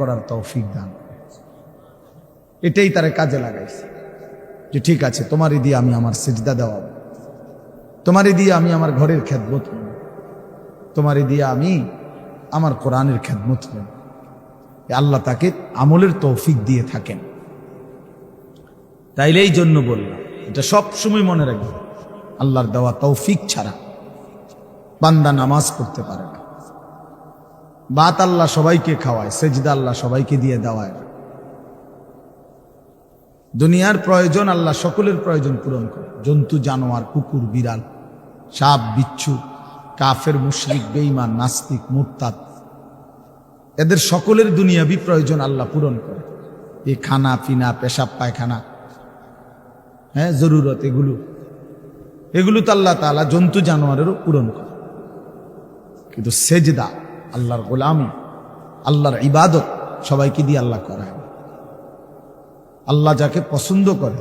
করার তৌফিক দান। এটাই তারে কাজে লাগাইছে। যে ঠিক আছে, তোমারই দিয়ে আমি আমার সেজদা দেওয়াবো তোমারই দিয়ে আমি আমার ঘরের খেদমত নেব তোমারই দিয়ে আমি আমার কোরআনের খেদমত নেব আল্লাহ তাকে আমলের তৌফিক দিয়ে থাকেন। তাইলে এই জন্য বললাম, এটা সব সময় মনে রাখবে, আল্লাহর দেওয়া তৌফিক ছাড়া বান্দা নামাজ পড়তে পারে না। বাত আল্লাহ সবাইকে খাওয়ায়, সেজদা আল্লাহ সবাইকে দিয়ে দেওয়ায়। দুনিয়ার প্রয়োজন আল্লাহ সকলের প্রয়োজন পূরণ করে। জন্তু, জানোয়ার, কুকুর, বিড়াল, সাপ, বিচ্ছু, কাফের, মুশরিক, বেঈমান, নাস্তিক, মুরতাদ, এদের সকলের দুনিয়াবি প্রয়োজন আল্লাহ পূরণ করে। এই খানা, পিনা, পেশাব, পায়খানা হ্যাঁ জরুরত এগুলো। এগুলো তো আল্লাহ তাআলা জন্তু, জানোয়ারেরও পূরণ করে। কিন্তু সেজদা আল্লাহর গোলামি, আল্লাহর ইবাদত সবাইকে দিয়ে আল্লাহ করায়। আল্লাহ যাকে পছন্দ করে,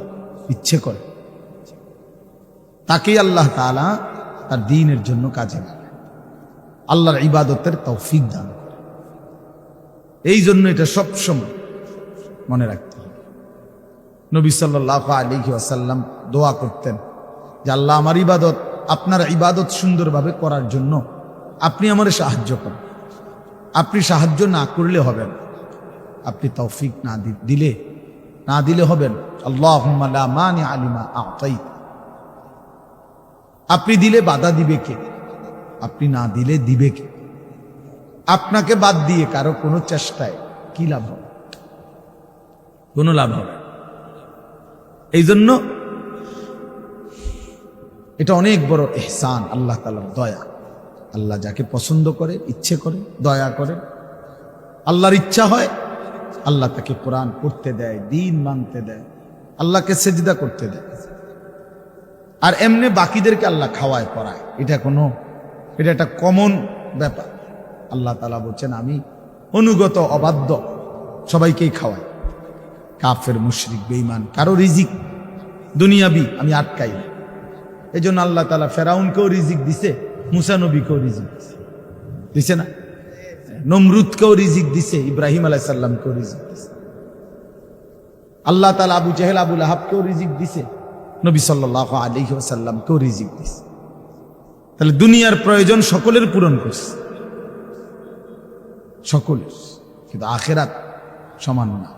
ইচ্ছে করে, তাকেই আল্লাহ তাআলা তার দিনের জন্য কাজে লাগে আল্লাহর ইবাদতের তৌফিক দান করে এই জন্য এটা সবসময় মনে রাখতে হবে। নবী সাল্লাহ আলী আসাল্লাম দোয়া করতেন যে, আল্লাহ আমার ইবাদত, আপনার ইবাদত সুন্দরভাবে করার জন্য আপনি আমার সাহায্য করেন। আপনি সাহায্য না করলে হবেন আপনি তৌফিক না দিলে না দিলে হবেন আল্লাহ আলিমা আপনি দিলে বাধা দিবে কে? আপনি না দিলে দিবে কে? আপনাকে বাদ দিয়ে কারও কোনো চেষ্টায় কি লাভ হবে? কোনো লাভ হবে এই জন্য এটা অনেক বড় এহসান, আল্লাহ তালার দয়া। আল্লাহ যাকে পছন্দ করে, ইচ্ছে করে, দয়া করে। আল্লাহর ইচ্ছা হয়, আল্লাহ তাকে কোরআন পড়তে দেয়, দিন মানতে দেয়, আল্লাহকে সেজদা করতে দেয়। আর এমনি বাকিদেরকে আল্লাহ খাওয়ায়, পড়ায়। এটা কোনো, এটা একটা কমন ব্যাপার। আল্লাহ তালা বলছেন, আমি অনুগত, অবাধ্য, সবাইকেই খাওয়াই। কাফের, মুশরিক, বেঈমান, কারও রিজিক দুনিয়াবি, আমি আটকাই এই জন্য আল্লাহ তালা ফেরাউনকেও রিজিক দিছে। মুসা নবীকেও রিজিক দিছে। না? নমরুদকেও রিজিক দিছে, ইব্রাহিম আলাইসাল্লামকেও রিজিক দিছে। আল্লাহ তালা আবু জাহেল আবুল আহাবকেও রিজিক দিছে, নবী সাল্লাহ আলী সাল্লামকেও রিজিক দিছে। তাহলে দুনিয়ার প্রয়োজন সকলের পূরণ করছে। সকলের। কিন্তু আখেরাত সমান না।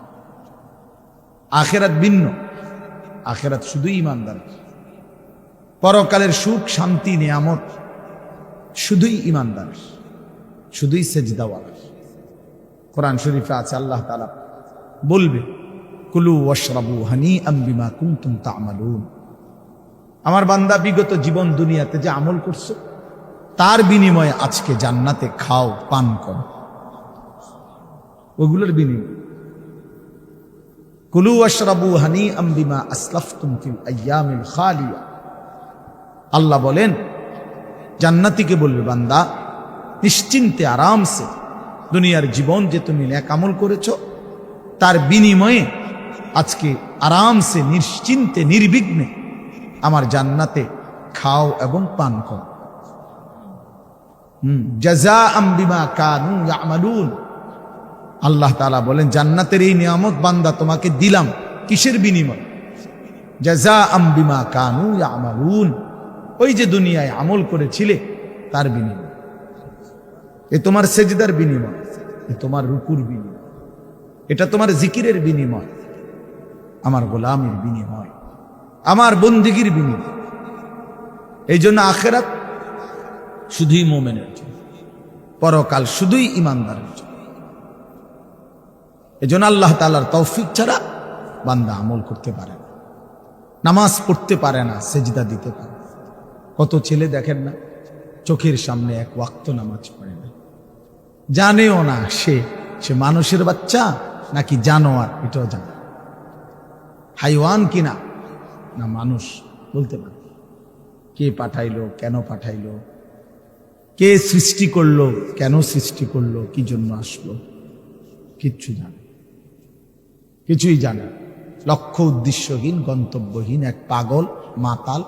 আখেরাত ভিন্ন। আখেরাত শুধুই ইমানদার পরকালের সুখ, শান্তি, নিয়ামত শুধুই ইমানদার, শুধুই সেজদাওয়ালা। কোরআন শরীফে আছে, আল্লাহ তালা বলবে, কুলু ওয়াশরাবু হানি আম্বিমা কুমতুম তামালুন। আমার বান্দা, বিগত জীবন দুনিয়াতে যে আমল করছ, তার বিনিময়ে আজকে জান্নাতে খাও, পান করো। ওগুলোর বিনিময়। কুলু আশরাবু হানি আম্বিমা আসলাফতুম ফিল আইয়ামিল খালিয়া। আল্লাহ বলেন জান্নাতিকে বলবে, বান্দা, নিশ্চিন্তে আরামসে দুনিয়ার জীবন যে তুমি ন্যাক আমল করেছ, তার বিনিময়ে আজকে আরামসে, নিশ্চিন্তে, নির্বিঘ্নে আমার জান্নাতে খাও এবং পান করো। আল্লাহ তালা বলেন, জান্নাতের এই নিয়ামত বান্দা তোমাকে দিলাম কিসের বিনিময়? জাজা আম্বিমা কানু আমারুন ওই যে দুনিয়ায় আমল করেছিলে, তার বিনিময়। এ তোমার সেজদার বিনিময়, এ তোমার রুকুর বিনিময়। এটা তোমার জিকিরের বিনিময়, আমার গোলামের বিনিময়, আমার বন্দিগির বিনিময়। এই জন্য আখেরাত শুধুই মোমেনের জন্য, পরকাল শুধুই ইমানদারের জন্য। এজন্য আল্লাহ তালার তৌফিক ছাড়া বান্দা আমল করতে পারে না, নামাজ পড়তে পারে না, সেজদা দিতে পারে। কত ছেলে দেখেন না। চোখের সামনে এক ওয়াক্ত নামাজ পড়ে না। জানেও না সে সে মানুষের বাচ্চা নাকি জানোয়ার, এটাও জানে হাইওয়ান কিনা না? মানুষ বলতে পারে। কে পাঠাইলো, কেন পাঠাইলো? কে সৃষ্টি করল, কেন সৃষ্টি করল, কি জন্য আসলো? কিচ্ছু জানে কিছুই জানে লক্ষ্য উদ্দেশ্যহীন, গন্তব্যহীন এক পাগল মাতাল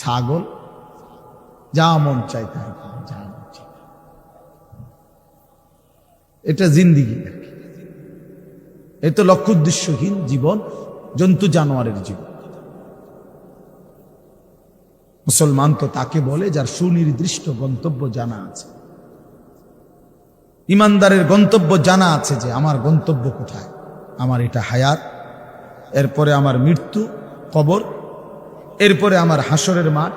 ছাগল, যা মন চাই তাই যা মন চাই এটা জিন্দিগি এই তো লক্ষ্য উদ্দেশ্যহীন জীবন, জন্তু জানোয়ারের জীবন। মুসলমান তো তাকে বলে যার সুনির্দিষ্ট গন্তব্য জানা আছে। ইমানদারের গন্তব্য জানা আছে যে আমার গন্তব্য কোথায়? আমার এটা হায়াত, এরপরে আমার মৃত্যু, কবর এরপরে আমার হাসরের মাঠ,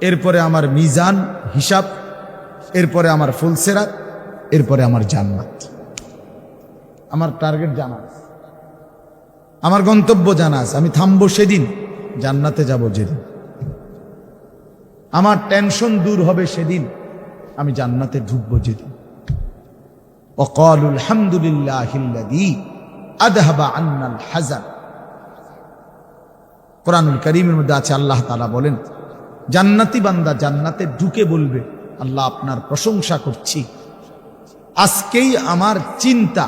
এরপরে আমার মিজান হিসাব, এরপরে আমার ফুলসেরাত, এরপরে আমার জান্নাত। আমার টার্গেট জানা আছে। আমার গন্তব্য জানা আছে। আমি থামবো সেদিন, জান্নাতে যাব যেদিন। আমার টেনশন দূর হবে সেদিন, আমি জান্নাতে ঢুকবো যেদিন। অকল আলহামদুলিল্লাহ আদহাবা আন্নাল হাজার কোরআনুল করিমের মধ্যে আছে, আল্লাহ তালা বলেন, জান্নাতি বান্দা জান্নাতে ঢুকে বলবে, আল্লাহ আপনার প্রশংসা করছি। আজকেই আমার চিন্তা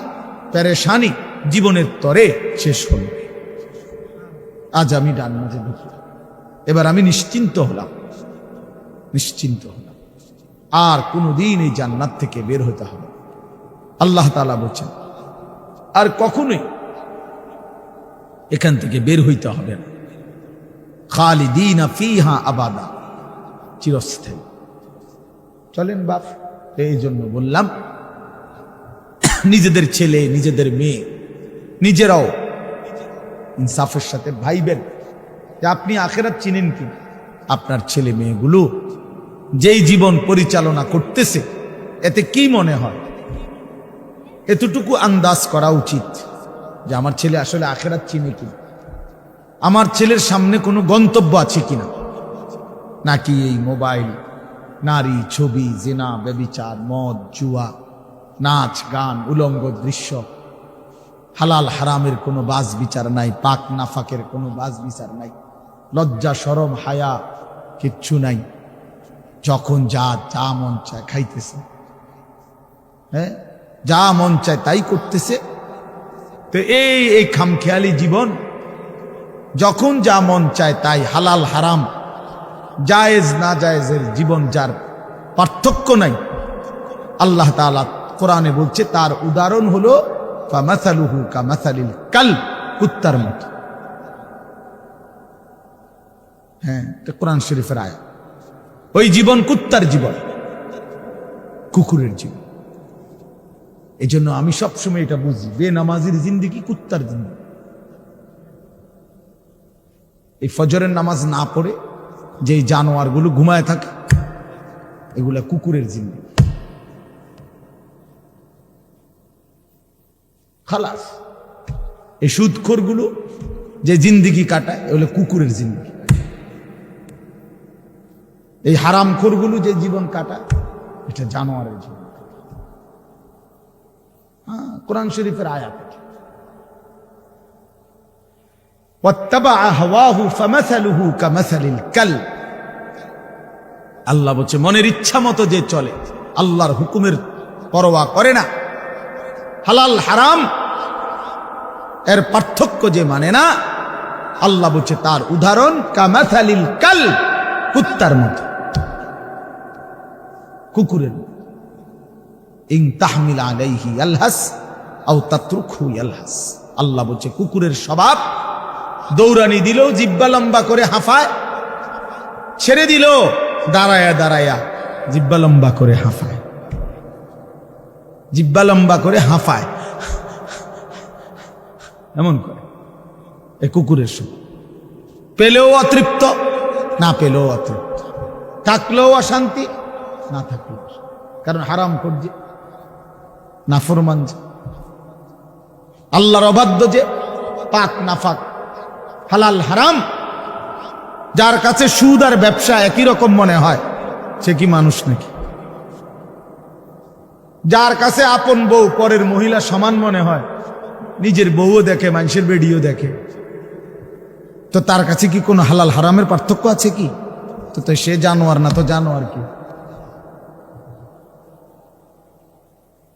প্যারেশানি জীবনের তরে শেষ হল আজ আমি জান্নাতে ঢুকি এবার আমি নিশ্চিন্ত হলাম নিশ্চিন্ত হলাম। আর কোনোদিন এই জান্নাত থেকে বের হতে হবে আল্লাহ তালা বলছেন, আর কখনোই এখান থেকে বের হইতে হবে না। খালিদিন ফিহা আবাদা। চিরস্থায়ী চলেন বাপ, এই জন্য বললাম, নিজেদের ছেলে, নিজেদের মেয়ে, নিজেরাও ইনসাফের সাথে ভাইবেন যে আপনি আখেরাত চিনেন কি আপনার ছেলে মেয়েগুলো যেই জীবন পরিচালনা করতেছে, এতে কি মনে হয়? এতটুকু আন্দাজ করা উচিত যে আমার ছেলে আসলে আখেরাত চিনে কি আমার ছেলের সামনে কোনো গন্তব্য আছে কিনা? নাকি এই মোবাইল, নারী, ছবি, জেনা, ব্যবিচার, মদ, জুয়া, নাচ, গান, উলঙ্গ দৃশ্য, হালাল হারামের কোনো বাজ বিচার নাই, পাক নাফাকের কোনো বাজ বিচার নাই, লজ্জা সরম হায়া, কিচ্ছু নাই। যখন যা যা মন চায় খাইতেছে। হ্যাঁ? যা মন চায় তাই করতেছে। তো এই এই খামখেয়ালি জীবন যখন যা মন চায় তাই হালাল, হারাম, জায়েজ, না জায়েজের জীবন যার পার্থক্য নাই। আল্লাহ তাআলা কোরআনে বলছে, তার উদাহরণ হলো, ফামাসালুহু কামাসালিল কাল, কুত্তার মতো। হ্যাঁ কোরআন শরীফের আয়া ওই জীবন কুত্তার জীবন, কুকুরের জীবন। এই জন্য আমি সবসময় এটা বুঝি, বেনামাজির জিন্দিগি কুত্তার জিন্দিগি। এই ফজরের নামাজ না পড়ে যে জানোয়ারগুলো ঘুমায় থাকে, এগুলা কুকুরের জিন্দিগি খালাস। এই সুদখোরগুলো যে জিন্দিগি কাটায়, এগুলো কুকুরের জিন্দিগি এই হারামখোরগুলো যে জীবন কাটায়, এটা জানোয়ারের জীবন। হ্যাঁ কোরআন শরীফের আয়াত আল্লাহ বলছে, মনের ইচ্ছা মতো যে চলে, আল্লাহর হুকুমের পরোয়া করে না। হালাল, হারাম, এর পার্থক্য যে মানে না, আল্লাহ বলছে, তার উদাহরণ কামাথালিল কাল কুত্তার মতো। কুকুরের। ইং তাহমিল আলাইহি আলহাস, আও আল্লাহ বলছে, কুকুরের স্বভাব দৌড়ানি দিল, জিব্বা লম্বা করে হাফায়, ছেড়ে দিল, দাঁড়ায়া দাঁড়ায়া, জিব্বা লম্বা করে হাফায়। জিব্বা লম্বা করে হাফায়। এমন করে। এ কুকুরের স্বভাব পেলেও অতৃপ্ত, না পেলেও অতৃপ্ত। থাকলেও অশান্তি, না থাকলেও কারণ হারাম করছে না ফরমান যে। আল্লাহর অবাধ্য যে, পাক নাফাক। হালাল হারাম। যার কাছে সুদ আর ব্যবসা একই রকম মনে হয়, সে কি মানুষ নাকি? যার কাছে আপন বউ পরের মহিলা সমান মনে হয়, নিজের বউও দেখে, মানুষের বেডিও দেখে। তো তার কাছে কি কোনো হালাল হারামের পার্থক্য আছে কি? তো তো সে জানোয়ার না তো জানোয়ার কি?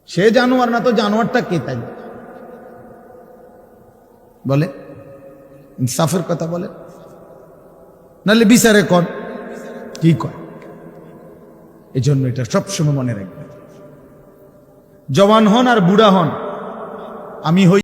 সে জানোয়ার না তো জানোয়ারটা কে তাই? বলে? ইনসাফের কথা বলেন নাহলে বিচারে কর। কি কর? এই জন্য এটা সবসময় মনে রাখবেন জওয়ান হন আর বুড়া হন, আমি হই